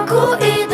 року і